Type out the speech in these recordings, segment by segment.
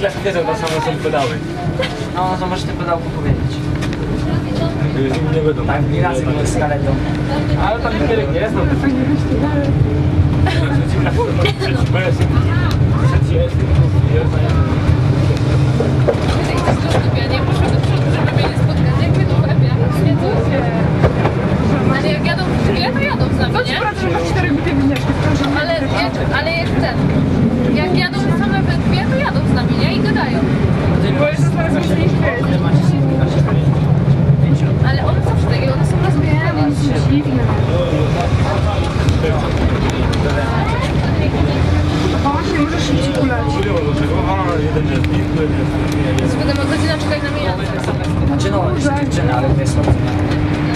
klasyfikacja, to same są pedały. No, to możesz tym pedałku powiedzieć. Nie będą. Tak, gimnazy były z karetą. Ale tam nie jest, no to fajnie bez, trzeci jest, jest, Ja nie poszłam do przodu, żeby mnie nie spotkać. Jak mnie to łebia? Nie to Ale jak jadą w chwilę, to jadą z nami, nie? Pracę na cztery głupie winieczki, proszę. Ale jak, ale jak ten. Jak jadą same we dwie, to jadą z nami, nie? I gadają. Bo jest coraz mocniejszy jest. Ile macie Pięciu. Ale one zawsze takie, one są rozbierane. Dziwne. Właśnie, możesz szybciej kulać. jeden jest bitwy, jest, jest, Będę ma godzina czekać na mnie. Znaczy no, jest dziewczyna, ale to jest chodzi.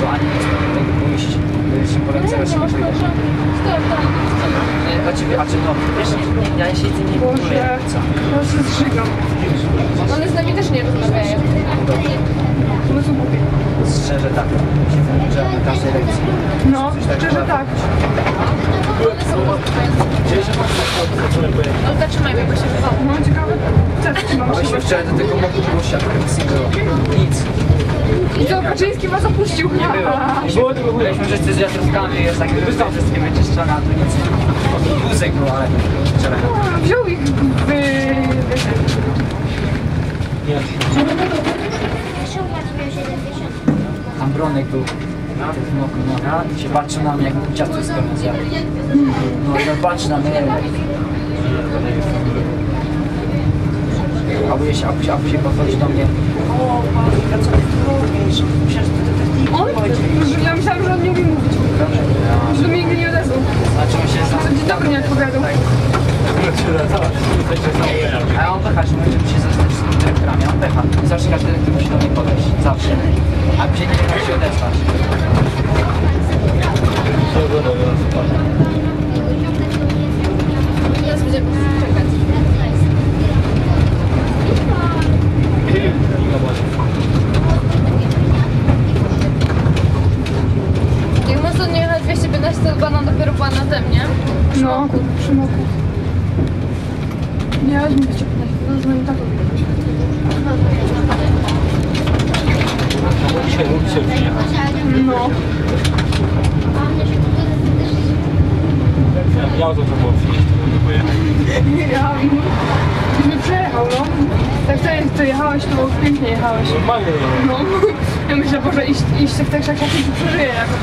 To ani nie jest tego pójść. To jest się powiem, zaraz się możliwe. No, wiesz, ja się tym nie Boże, ja się zżygam. One z nami też nie rozmawiają. No to głupie. Szczerze tak. Się wymurza na każdej lekcji. No, szczerze tak. One są Ale zatrzymaj mnie, bo się wywało. No ciekawe, co mam Myśmy wczoraj do tego nic nie było. Nic. I co, Kaczyński was opuścił? Nie było. Nie było ogóle. Byliśmy wszyscy z wiatrówkami, jest taki wystaw wszystkie wyczyszczone, a tu nic. Wózek był, ale wczoraj. A, Wziął ich w... Nie. Tam Bronek był. Moku, no. Się patrzył na mnie, jak ciasto z zjadł. No on patrzy na mnie, nie wiem. A później się, a później, a później podchodzi do mnie. O, Marika, co ty robisz? Myślałem, że On? chodzisz. Ja myślałam, że on nie umie mówić. Że do mnie nigdy nie odezwał. Znaczy on się To dzień dobry nie odpowiadał. A on pecha, że mówi, że musi zostać z tymi dyrektorami. On pecha. I zawsze każdy dyrektor musi do mnie podejść. Zawsze. A później nie wie, jak się odezwać. Teraz będziemy czekać. Jak można nie jechać 215, to chyba nam dopiero była na tym, nie? No, przy moku. Nie, ale mi się no, z moim tatą. Lubicie przyjechać. No. Ja miał to, to było przyjść, to pojechać. Ja, mi przejechał, no. Tak to jak to jechałeś, to pięknie jechałeś. Normalnie nie No. Ja myślę, Boże, iść, iść w tych krzakach i przeżyję jakoś.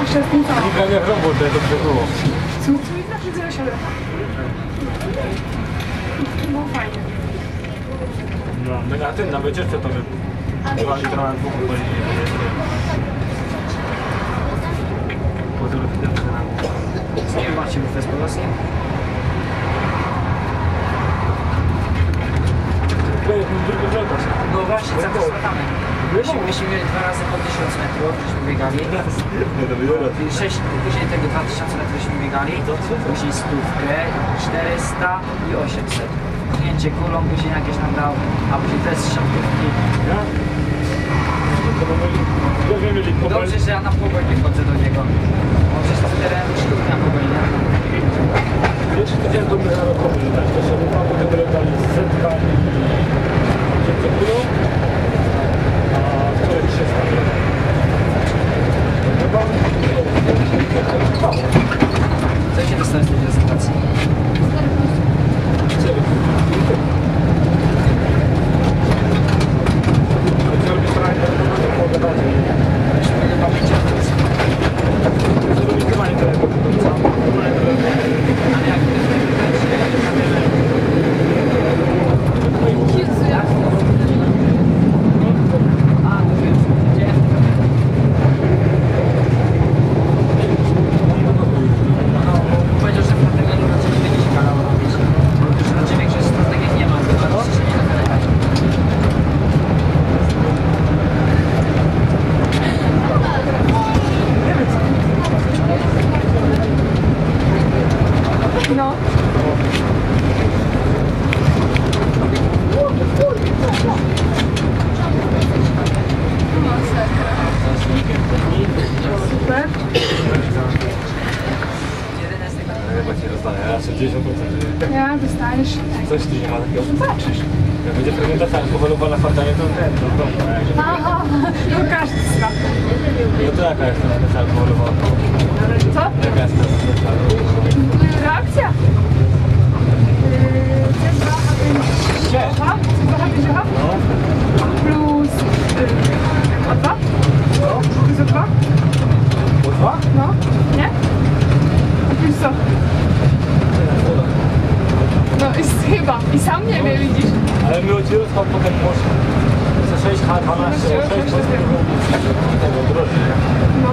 Jeszcze z tym samym. Nie prawie robót, to dobrze było. Co, co mi znaczy, że. No, my na tym, na wycieczce to by dwa litra na dwóch uwolnili. Z kim macie bufę z Polskiem? No właśnie, za to spadamy. Myśmy, myśmy mieli dwa razy po 1000 metrów, żeśmy biegali. Sześć, później tego 2000 metrów żeśmy biegali. Później stówkę, 400 i 800. Pchnięcie kulą, później jakieś nam dał, a później też siatkówki. Dobrze, że ja na pogoni chodzę do niego. On przecież 4 sztuk na pogoni. Pierwszy tydzień to my na rokowy, tak, to sobie tam potem dali setka i 500 kilo, a wczoraj 300 kilo. Co się dostałeś z tej prezentacji? Chciałbym starać się na to pogadać. Myśmy mieli pamięci o tym. Zrobić chyba nie tyle, bo to co? Chyba nie tyle. Ale jak Jezu, jak 60%. Ja dostaniesz. Coś tu nie ma takiego. Zobaczysz. Jak będzie fermentacja alkoholowa na fartanie, to ten, to się- Aha, no każdy zna. No to jaka jest fermentacja alkoholowa? Co? Jaka jest fermentacja alkoholowa? Reakcja. C2H5H. C2H5H No. plus yy, O2. Plus O2. Po dwa? No, nie? A plus co? No jest nie wiem, widzisz. Ale my od skąd potem poszło. Za 6H12, 6 tego drożdży, nie? No.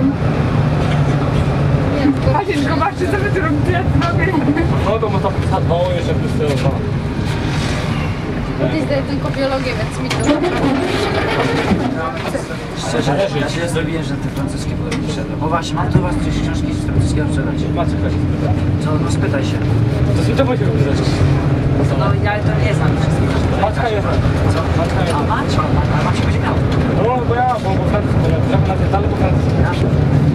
A nie, zobaczcie, co wy tu robicie. No to można H2 jeszcze plus CO2. Ty zdaję tylko biologię, więc mi to... Szczerze, ja się zrobiłem, że te francuskie były mi wszedłem. Bo właśnie, mam tu was gdzieś książki z francuskiego sprzedać. Macie spyta. Co, no spytaj się. To się czemu się? No ja to nie znam wszystkich. Maćka jest. Co? Maćka jest. A Maćka, a Maciek będzie miał. No bo ja, bo po francusku, ja trochę na detale po francusku.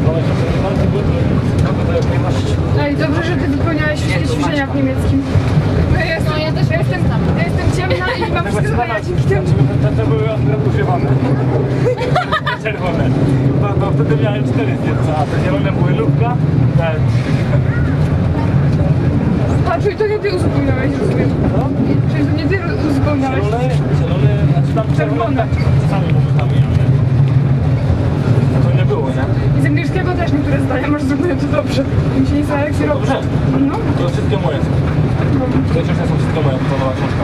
No i to jest bardzo trudno. No to. Ej, dobrze, że ty wypełniałeś wszystkie ćwiczenia w niemieckim. Bo ja jestem, No, ja też ja jestem, ja jestem ciemna i mam wszystko ja dzięki temu. Te, te były akurat używane. Czerwone. To, to wtedy miałem cztery zdjęcia, a te zielone były lubka. A, czyli to nie ty uzupełniałeś, rozumiem. No. Czyli to nie ty uzupełniałeś. Zielone, zielone, znaczy tam czerwone, tak czasami momentami, ale... To nie było, nie? I z angielskiego też niektóre zdania masz zrobione to dobrze. Mi się nie zdaje, jak się robi. Dobrze. No, To wszystkie moje są. Te książki są wszystkie moje, to nowa książka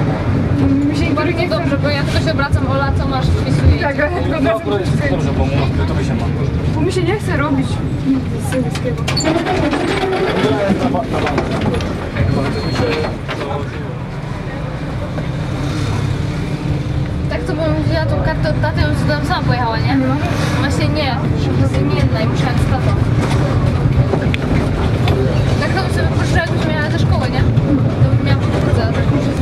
mi się niektórych nie. Dobrze, bo ja tylko się obracam, Ola, co masz, wpisuję. Tak, ale ja tylko No akurat jest dobrze, bo mu to by się ma. Bo mi się nie chce robić z angielskiego. Tak to bym wzięła tą kartę od taty, bym tam sama pojechała, nie? No. Właśnie nie, wymienna i musiałam z tatą. Tak to bym sobie pożyczyła, jakbyś miała ze szkoły, nie? To bym miała podwórce, tak muszę z